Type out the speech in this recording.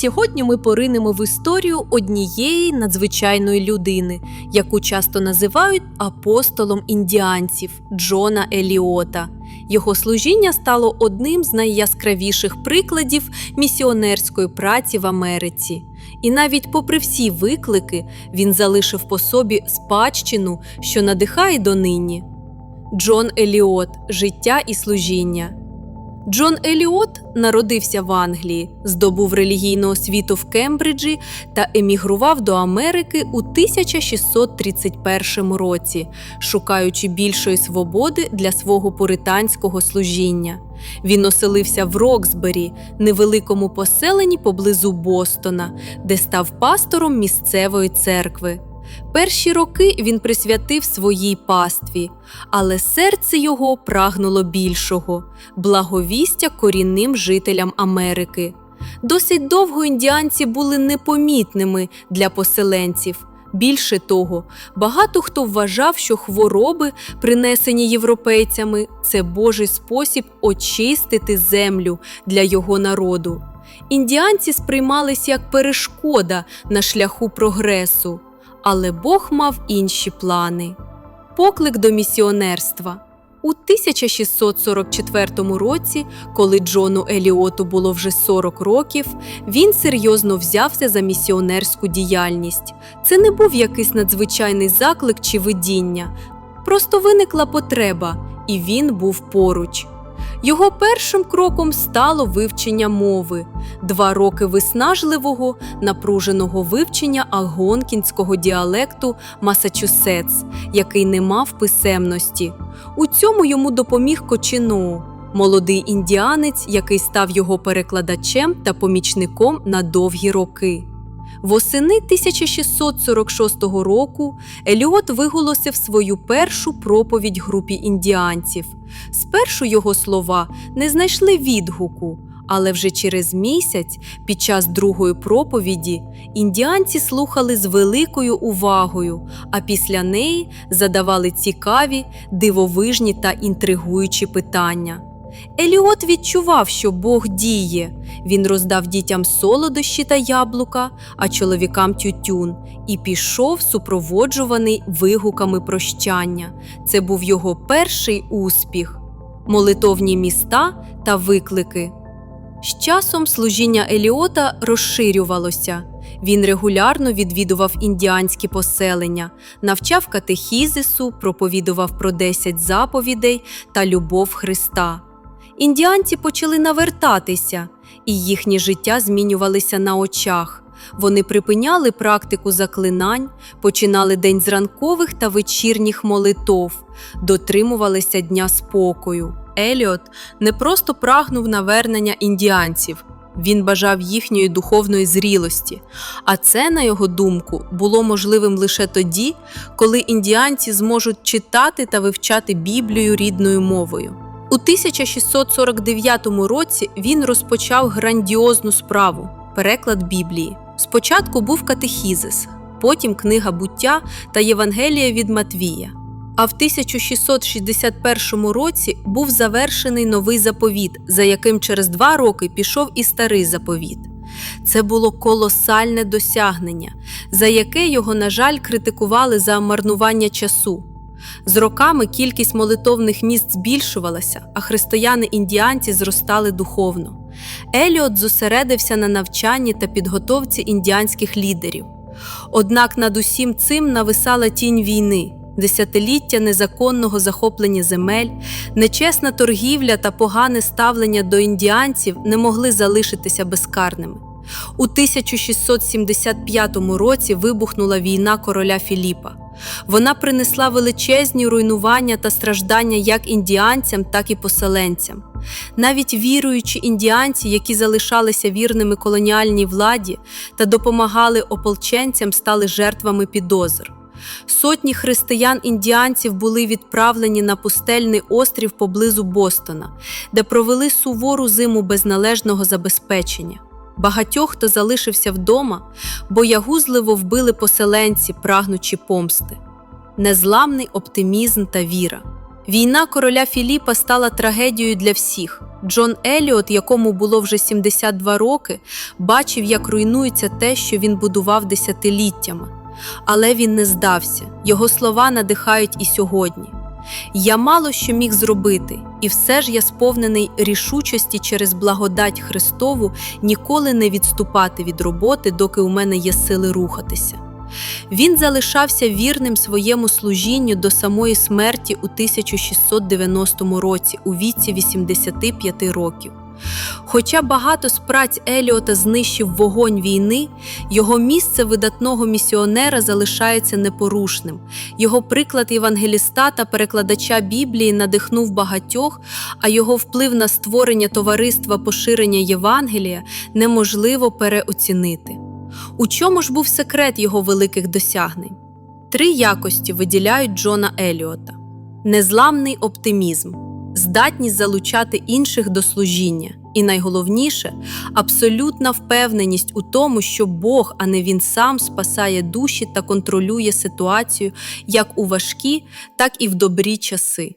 Сьогодні ми поринемо в історію однієї надзвичайної людини, яку часто називають апостолом індіанців Джона Еліота. Його служіння стало одним з найяскравіших прикладів місіонерської праці в Америці. І навіть попри всі виклики, він залишив по собі спадщину, що надихає донині. Джон Еліот Життя і служіння. Джон Еліот народився в Англії, здобув релігійну освіту в Кембриджі та емігрував до Америки у 1631 році, шукаючи більшої свободи для свого пуританського служіння. Він оселився в Роксбері, невеликому поселенні поблизу Бостона, де став пастором місцевої церкви. Перші роки він присвятив своїй пастві, але серце його прагнуло більшого благовістя корінним жителям Америки. Досить довго індіанці були непомітними для поселенців. Більше того, багато хто вважав, що хвороби, принесені європейцями, це Божий спосіб очистити землю для його народу. Індіанці сприймались як перешкода на шляху прогресу. Але Бог мав інші плани. Поклик до місіонерства. У 1644 році, коли Джону Еліоту було вже 40 років, він серйозно взявся за місіонерську діяльність. Це не був якийсь надзвичайний заклик чи видіння, просто виникла потреба, і він був поруч. Його першим кроком стало вивчення мови, два роки виснажливого, напруженого вивчення алгонкінського діалекту Масачусетс, який не мав писемності. У цьому йому допоміг Кочиноу, молодий індіанець, який став його перекладачем та помічником на довгі роки. Восени 1646 року Еліот виголосив свою першу проповідь групі індіанців. Спершу його слова не знайшли відгуку, але вже через місяць, під час другої проповіді, індіанці слухали з великою увагою, а після неї задавали цікаві, дивовижні та інтригуючі питання. Еліот відчував, що Бог діє. Він роздав дітям солодощі та яблука, а чоловікам тютюн, і пішов супроводжуваний вигуками прощання. Це був його перший успіх, молитовні міста та виклики. З часом служіння Еліота розширювалося. Він регулярно відвідував індіанські поселення, навчав катехізису, проповідував про 10 заповідей та любов Христа. Індіанці почали навертатися, і їхнє життя змінювалися на очах. Вони припиняли практику заклинань, починали день з ранкових та вечірніх молитов, дотримувалися дня спокою. Еліот не просто прагнув навернення індіанців, він бажав їхньої духовної зрілості, а це, на його думку, було можливим лише тоді, коли індіанці зможуть читати та вивчати Біблію рідною мовою. У 1649 році він розпочав грандіозну справу переклад Біблії. Спочатку був катехізис, потім книга буття та Євангелія від Матвія. А в 1661 році був завершений новий заповіт, за яким через два роки пішов і старий заповіт. Це було колосальне досягнення, за яке його, на жаль, критикували за марнування часу. З роками кількість молитовних місць збільшувалася, а християни-індіанці зростали духовно. Еліот зосередився на навчанні та підготовці індіанських лідерів. Однак над усім цим нависала тінь війни, десятиліття незаконного захоплення земель, нечесна торгівля та погане ставлення до індіанців не могли залишитися безкарними. У 1675 році вибухнула війна короля Філіпа. Вона принесла величезні руйнування та страждання як індіанцям, так і поселенцям. Навіть віруючі індіанці, які залишалися вірними колоніальній владі та допомагали ополченцям, стали жертвами підозр. Сотні християн-індіанців були відправлені на пустельний острів поблизу Бостона, де провели сувору зиму без належного забезпечення. Багатьох, хто залишився вдома, боягузливо вбили поселенці, прагнучи помсти, незламний оптимізм та віра. Війна короля Філіпа стала трагедією для всіх. Джон Еліот, якому було вже 72 роки, бачив, як руйнується те, що він будував десятиліттями. Але він не здався. Його слова надихають і сьогодні. Я мало що міг зробити, і все ж я сповнений рішучості через благодать Христову ніколи не відступати від роботи, доки у мене є сили рухатися. Він залишався вірним своєму служінню до самої смерті у 1690 році у віці 85 років. Хоча багато з праць Еліота знищив вогонь війни, його місце видатного місіонера залишається непорушним. Його приклад євангеліста та перекладача Біблії надихнув багатьох, а його вплив на створення товариства поширення Євангелія неможливо переоцінити. У чому ж був секрет його великих досягнень? Три якості виділяють Джона Еліота: незламний оптимізм, здатність залучати інших до служіння, і найголовніше абсолютна впевненість у тому, що Бог, а не він сам спасає душі та контролює ситуацію як у важкі, так і в добрі часи.